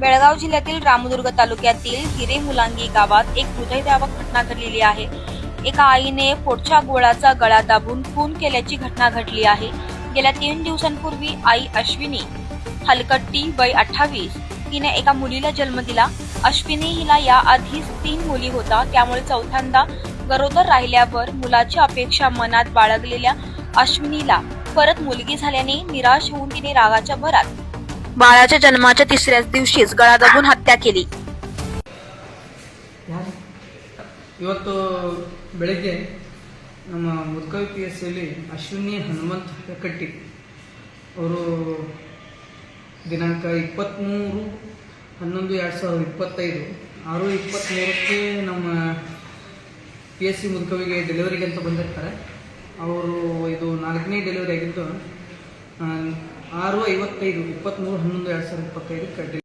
बेळगाव जिल्ह्यातील रामदुर्ग तालुक्यातील हिरे मुलांगी गावात एक हृदयद्रावक घटना घडलेली आहे. एका आईने पोटच्या गोळाचा गळा दाबून खून केल्याची घटना घडली आहे. गेल्या तीन दिवसांपूर्वी आई अश्विनी हलकट्टी वय अठ्ठावीस. तिने एका मुलीला जन्म दिला. अश्विनी हिला याआधीच तीन मुली होता. त्यामुळे चौथ्यांदा गरोदर राहिल्यावर मुलाची अपेक्षा मनात बाळगलेल्या अश्विनीला परत मुलगी झाल्याने निराश होऊन तिने रागाच्या भरात बाळाच्या जन्माच्या तिसऱ्याच दिवशीच गळा दाबून हत्या केली ಇವತ್ತು ಬೆಳಗ್ಗೆ ನಮ್ಮ ಮುದ್ಕವಿ ಪಿ ಎಸ್ ಸಿಯಲ್ಲಿ ಅಶ್ವಿನಿ ಹನುಮಂತ್ ಹೆಕ್ಕಟ್ಟಿ ಅವರು ದಿನಾಂಕ ಇಪ್ಪತ್ತ್ಮೂರು ಹನ್ನೊಂದು ಎರಡು ಸಾವಿರದ ಇಪ್ಪತ್ತೈದು ಆರು ಇಪ್ಪತ್ತ್ಮೂರಕ್ಕೆ ನಮ್ಮ ಪಿ ಎಸ್ ಸಿ ಮುದ್ಕವಿಗೆ ಡೆಲಿವರಿಗೆ ಅಂತ ಬಂದಿರ್ತಾರೆ ಅವರು ಇದು ನಾಲ್ಕನೇ ಡೆಲಿವರಿ ಆಗಿದ್ದು ಆ, ಆರು ಐವತ್ತೈದು ಇಪ್ಪತ್ತ್ಮೂರು ಹನ್ನೊಂದು ಎರಡು ಸಾವಿರದ ಇಪ್ಪತ್ತೈದಕ್ಕೆ